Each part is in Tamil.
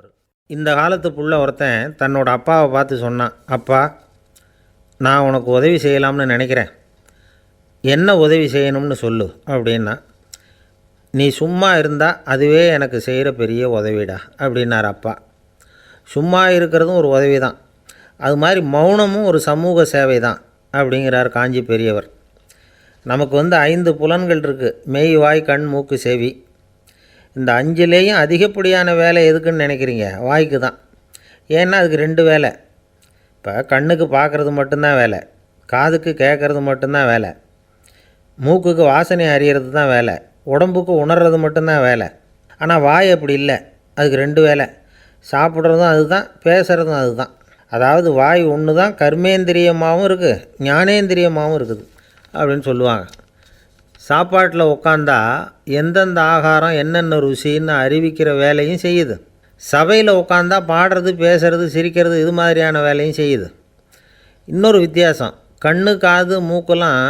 அவர் இந்த காலத்து புள்ள ஒருத்தன் தன்னோட அப்பாவை பார்த்து சொன்னான் அப்பா நான் உனக்கு உதவி செய்யலாம்னு நினைக்கிறேன். என்ன உதவி செய்யணும்னு சொல்லு அப்படின்னா நீ சும்மா இருந்தால் அதுவே எனக்கு செய்கிற பெரிய உதவிடா அப்படின்னார் அப்பா. சும்மா இருக்கிறதும் ஒரு உதவி தான் அது மாதிரி மௌனமும் ஒரு சமூக சேவை தான் அப்படிங்கிறார் காஞ்சி பெரியவர். நமக்கு வந்து ஐந்து புலன்கள் இருக்குது மெய் வாய் கண் மூக்கு செவி. இந்த அஞ்சுலேயும் அதிகப்படியான வேலை எதுக்குன்னு நினைக்கிறீங்க? வாய்க்கு தான். ஏன்னா அதுக்கு ரெண்டு வேலை. இப்போ கண்ணுக்கு பார்க்குறது மட்டும்தான் வேலை. காதுக்கு கேட்குறது மட்டும்தான் வேலை. மூக்குக்கு வாசனை அறியறது தான் வேலை. உடம்புக்கு உணர்றது மட்டும்தான் வேலை. ஆனால் வாய் அப்படி இல்லை. அதுக்கு ரெண்டு வேலை. சாப்பிட்றதும் அதுதான் பேசுகிறதும் அதுதான். அதாவது வாய் ஒன்று தான் கர்மேந்திரியமாகவும் இருக்குது ஞானேந்திரியமாகவும் இருக்குது. அப்படின்னு சொல்லுவாங்க. சாப்பாட்டில் உட்காந்தா எந்தெந்த ஆகாரம் என்னென்ன ருசின்னு அறிவிக்கிற வேலையும் செய்யுது. சபையில் உட்காந்தா பாடுறது பேசுறது சிரிக்கிறது இது மாதிரியான வேலையும் செய்யுது. இன்னொரு வித்தியாசம். கண்ணு காது மூக்கெல்லாம்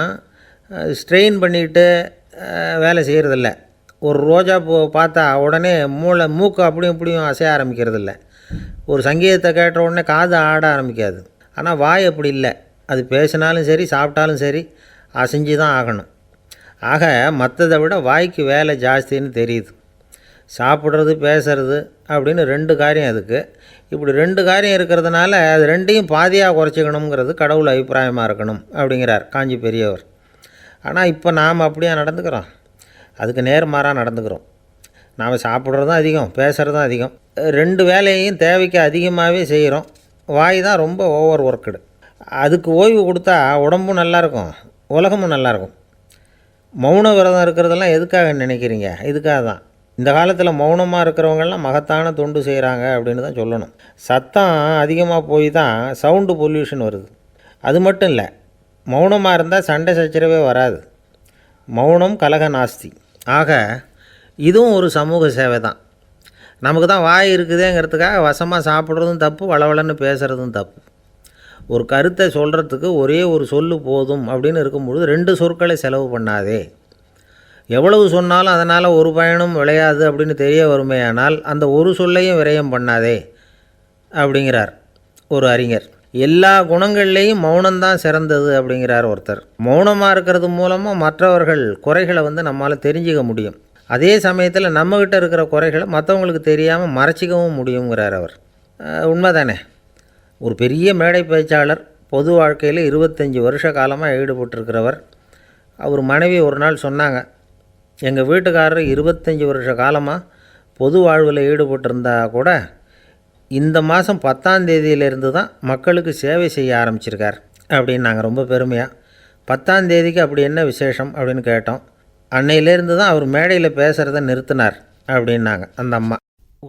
ஸ்ட்ரெயின் பண்ணிக்கிட்டு வேலை செய்கிறதில்ல ஒரு ரோஜா பூ பார்த்தா உடனே மூளை மூக்கு அப்படியும் இப்படியும் அசைய ஆரம்பிக்கிறதில்ல. ஒரு சங்கீதத்தை கேட்ட உடனே காது ஆட ஆரம்பிக்காது. ஆனால் வாய் அப்படி இல்லை. அது பேசினாலும் சரி சாப்பிட்டாலும் சரி அசைஞ்சு தான் ஆகணும். ஆக மற்றதை விட வாய்க்கு வேலை ஜாஸ்தின்னு தெரியுது. சாப்பிட்றது பேசுறது அப்படின்னு ரெண்டு காரியம் அதுக்கு. இப்படி ரெண்டு காரியம் இருக்கிறதுனால அது ரெண்டையும் பாதியாக குறைச்சிக்கணுங்கிறது கடவுள் அபிப்பிராயமாக இருக்கணும் அப்படிங்கிறார் காஞ்சி பெரியவர். ஆனால் இப்போ நாம் அப்படியே நடந்துக்கிறோம்? அதுக்கு நேர்மாறாக நடந்துக்கிறோம். நாம் சாப்பிட்றதும் அதிகம் பேசுகிறதும் அதிகம். ரெண்டு வேலையையும் தேவைக்கு அதிகமாகவே செய்கிறோம். வாய் தான் ரொம்ப ஓவர் ஒர்க்குடு அதுக்கு ஓய்வு கொடுத்தா உடம்பும் நல்லாயிருக்கும் உலகமும் நல்லாயிருக்கும் மௌன விரதம் இருக்கிறதெல்லாம் எதுக்காக நினைக்கிறீங்க? இதுக்காக தான் இந்த காலத்தில் மௌனமாக இருக்கிறவங்கெல்லாம் மகத்தான தொண்டு செய்கிறாங்க அப்படின்னு தான் சொல்லணும். சத்தம் அதிகமாக போய் தான் சவுண்டு பொல்யூஷன் வருது. அது மட்டும் இல்லை மௌனமாக இருந்தால் சண்டை சச்சரவே வராது. மௌனம் கலக நாஸ்தி. ஆக இதுவும் ஒரு சமூக சேவை தான் நமக்கு தான் வாய் இருக்குதேங்கிறதுக்காக வசமாக சாப்பிட்றதும் தப்பு வளவளன்னு பேசுகிறதும் தப்பு. ஒரு கருத்தை சொல்கிறதுக்கு ஒரே ஒரு சொல்லு போதும் அப்படின்னு இருக்கும்பொழுது ரெண்டு சொற்களை செலவு பண்ணாதே. எவ்வளவு சொன்னாலும் அதனால் ஒரு பயனும் விளையாது அப்படின்னு தெரிய வருமேயானால் அந்த ஒரு சொல்லையும் விரயம் பண்ணாதே அப்படிங்கிறார் ஒரு அறிஞர். எல்லா குணங்கள்லேயும் மௌனம்தான் சிறந்தது அப்படிங்கிறார் ஒருத்தர். மௌனமாக இருக்கிறது மூலமாக மற்றவர்கள் குறைகளை வந்து நம்மால் தெரிஞ்சுக்க முடியும். அதே சமயத்தில் நம்மக்கிட்ட இருக்கிற குறைகளை மற்றவங்களுக்கு தெரியாமல் மறைச்சிக்கவும் முடியுங்கிறார் அவர். உண்மை உண்மைதானே? ஒரு பெரிய மேடை பேச்சாளர் பொது வாழ்க்கையில் இருபத்தஞ்சி வருஷ காலமாக ஈடுபட்டிருக்கிறவர். அவர் மனைவி ஒரு நாள் சொன்னாங்க எங்கள் வீட்டுக்காரர் இருபத்தஞ்சி வருஷ காலமாக பொது வாழ்வில் ஈடுபட்டிருந்தா கூட இந்த மாதம் பத்தாம் தேதியிலிருந்து தான் மக்களுக்கு சேவை செய்ய ஆரம்பிச்சிருக்கார் அப்படின்னு நாங்கள் ரொம்ப பெருமையாக பத்தாம் தேதிக்கு அப்படி என்ன விசேஷம்? அப்படின்னு கேட்டோம். அன்னையிலேருந்து தான் அவர் மேடையில் பேசுகிறத நிறுத்தினார் அப்படின்னாங்க அந்த அம்மா.